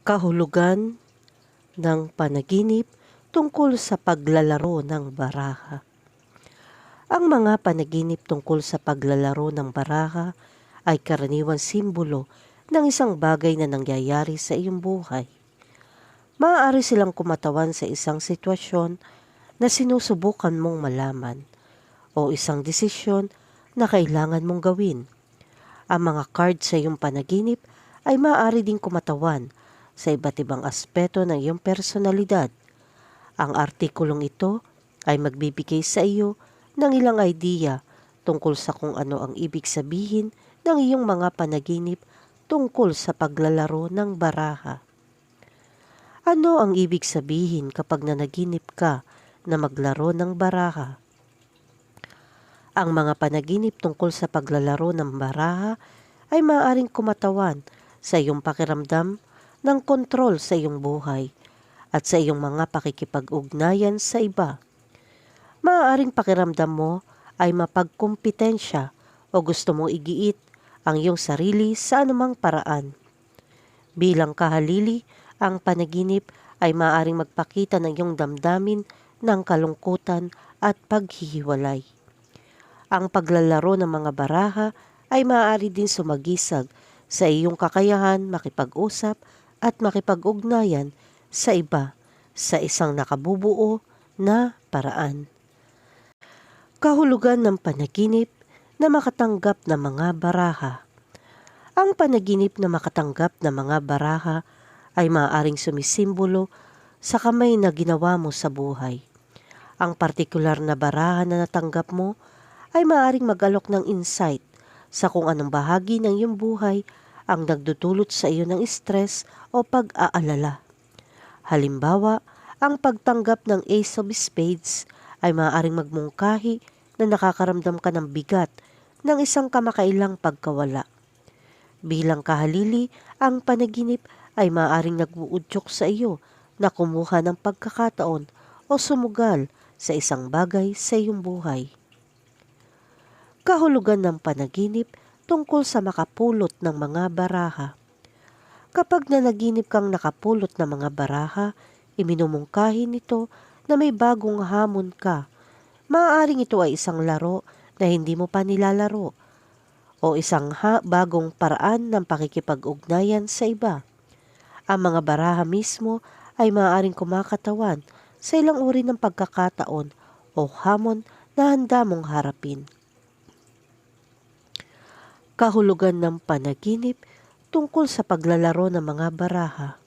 kahulugan ng panaginip tungkol sa paglalaro ng baraha. Ang mga panaginip tungkol sa paglalaro ng baraha ay karaniwan simbolo ng isang bagay na nangyayari sa iyong buhay. Maaari silang kumatawan sa isang sitwasyon na sinusubukan mong malaman o isang desisyon na kailangan mong gawin. Ang mga card sa iyong panaginip ay maaari ding kumatawan sa iba't ibang aspeto ng iyong personalidad. Ang artikulong ito ay magbibigay sa iyo ng ilang idea tungkol sa kung ano ang ibig sabihin ng iyong mga panaginip tungkol sa paglalaro ng baraha. Ano ang ibig sabihin kapag nanaginip ka na maglaro ng baraha? Ang mga panaginip tungkol sa paglalaro ng baraha ay maaaring kumatawan sa iyong pakiramdam ng kontrol sa iyong buhay at sa iyong mga pakikipag-ugnayan sa iba. Maaaring pakiramdam mo ay mapagkumpetensya o gusto mong igiit ang iyong sarili sa anumang paraan. Bilang kahalili, ang panaginip ay maaaring magpakita ng iyong damdamin ng kalungkutan at paghihiwalay. Ang paglalaro ng mga baraha ay maaari din sumagisag sa iyong kakayahan makipag-usap at makipag-ugnayan sa iba sa isang nakabubuo na paraan. Kahulugan ng panaginip na makatanggap ng mga baraha. Ang panaginip na makatanggap ng mga baraha ay maaaring sumisimbolo sa kamay na ginawa mo sa buhay. Ang partikular na baraha na natanggap mo ay maaaring mag-alok ng insight sa kung anong bahagi ng iyong buhay ang nagdudulot sa iyo ng stress o pag-aalala. Halimbawa, ang pagtanggap ng Ace of Spades ay maaaring magmungkahi na nakakaramdam ka ng bigat ng isang kamakailang pagkawala. Bilang kahalili, ang panaginip ay maaaring nag-uudyok sa iyo na kumuha ng pagkakataon o sumugal sa isang bagay sa iyong buhay. Kahulugan ng panaginip tungkol sa makapulot ng mga baraha. Kapag nanaginip kang nakapulot ng mga baraha, iminumungkahi nito na may bagong hamon ka. Maaaring ito ay isang laro na hindi mo pa nilalaro o isang ha- bagong paraan ng pakikipag-ugnayan sa iba. Ang mga baraha mismo ay maaaring kumakatawan sa ilang uri ng pagkakataon o hamon na handa mong harapin. Kahulugan ng panaginip tungkol sa paglalaro ng mga baraha.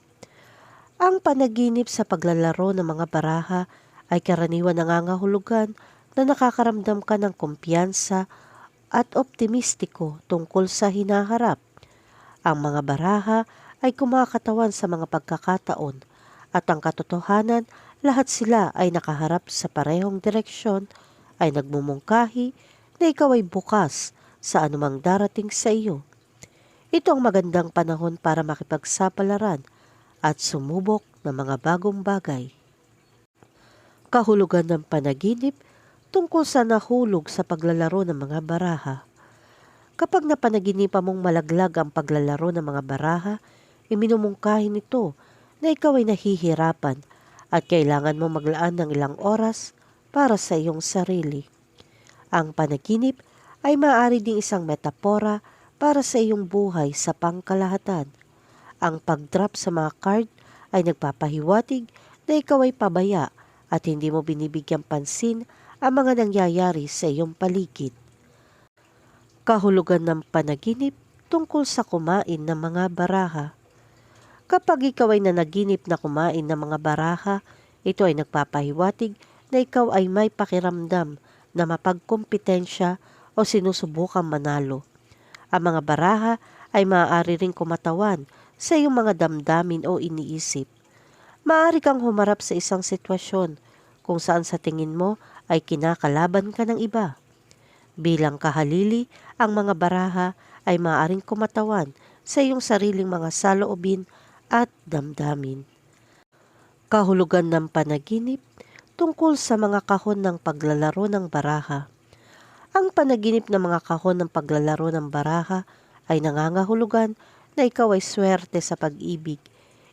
Ang panaginip sa paglalaro ng mga baraha ay karaniwan nangangahulugan na nakakaramdam ka ng kumpiyansa at optimistiko tungkol sa hinaharap. Ang mga baraha ay kumakatawan sa mga pagkakataon at ang katotohanan lahat sila ay nakaharap sa parehong direksyon ay nagmumungkahi na ikaw ay bukas sa anumang darating sa iyo. Ito ang magandang panahon para makipagsapalaran at sumubok ng mga bagong bagay. Kahulugan ng panaginip tungkol sa nahulog sa paglalaro ng mga baraha. Kapag napanaginipan mong malaglag ang paglalaro ng mga baraha, iminumungkahin nito na ikaw ay nahihirapan at kailangan mo maglaan ng ilang oras para sa iyong sarili. Ang panaginip ay maaari ding isang metapora para sa iyong buhay sa pangkalahatan. Ang pagdrop sa mga card ay nagpapahiwatig na ikaw ay pabaya at hindi mo binibigyan pansin ang mga nangyayari sa iyong paligid. Kahulugan ng panaginip tungkol sa kumain ng mga baraha. Kapag ikaw ay nanaginip na kumain ng mga baraha, ito ay nagpapahiwatig na ikaw ay may pakiramdam na mapagkompetensya o sinusubukang manalo. Ang mga baraha ay maaari ring kumatawan sa iyong mga damdamin o iniisip. Maaari kang humarap sa isang sitwasyon kung saan sa tingin mo ay kinakalaban ka ng iba. Bilang kahalili, ang mga baraha ay maaaring kumatawan sa iyong sariling mga saloobin at damdamin. Kahulugan ng panaginip tungkol sa mga kahon ng paglalaro ng baraha. Ang panaginip ng mga kahon ng paglalaro ng baraha ay nangangahulugan na ikaw ay swerte sa pag-ibig.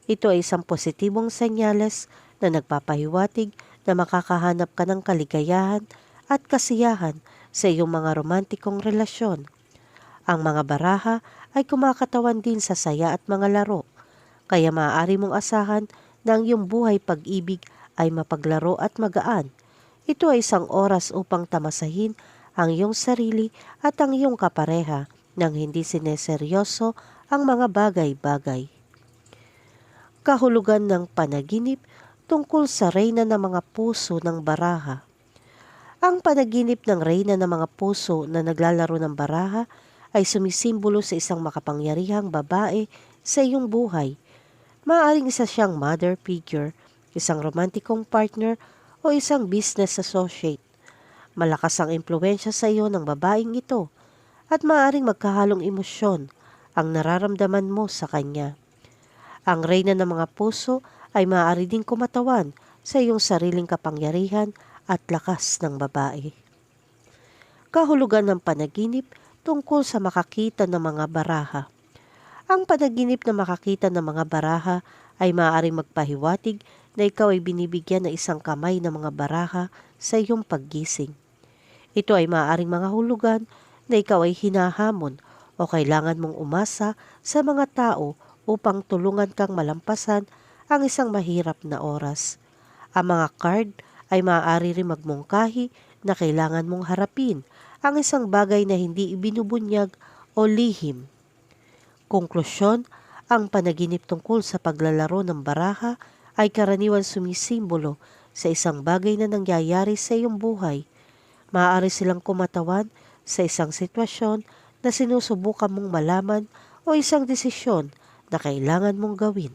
Ito ay isang positibong senyales na nagpapahiwatig na makakahanap ka ng kaligayahan at kasiyahan sa iyong mga romantikong relasyon. Ang mga baraha ay kumakatawan din sa saya at mga laro, kaya maaari mong asahan na ang iyong buhay pag-ibig ay mapaglaro at magaan. Ito ay isang oras upang tamasahin ang iyong sarili at ang iyong kapareha nang hindi sineseryoso ang mga bagay-bagay. Kahulugan ng panaginip tungkol sa reyna ng mga puso ng baraha. Ang panaginip ng reyna ng mga puso na naglalaro ng baraha ay sumisimbolo sa isang makapangyarihang babae sa iyong buhay. Maaring isa siyang mother figure, isang romantikong partner o isang business associate. Malakas ang impluensya sa iyo ng babaeng ito at maaaring magkahalong emosyon ang nararamdaman mo sa kanya. Ang reyna ng mga puso ay maaari ding kumatawan sa iyong sariling kapangyarihan at lakas ng babae. Kahulugan ng panaginip tungkol sa makakita ng mga baraha. Ang panaginip na makakita ng mga baraha ay maaaring magpahiwatig na ikaw ay binibigyan ng isang kamay ng mga baraha sa iyong paggising. Ito ay maaaring mga hulugan na ikaw ay hinahamon o kailangan mong umasa sa mga tao upang tulungan kang malampasan ang isang mahirap na oras. Ang mga card ay maaari rin magmungkahi na kailangan mong harapin ang isang bagay na hindi ibinubunyag o lihim. Konklusyon, ang panaginip tungkol sa paglalaro ng baraha ay karaniwan sumisimbolo sa isang bagay na nangyayari sa iyong buhay. Maaari silang kumatawan sa isang sitwasyon na sinusubukan mong malaman o isang desisyon na kailangan mong gawin.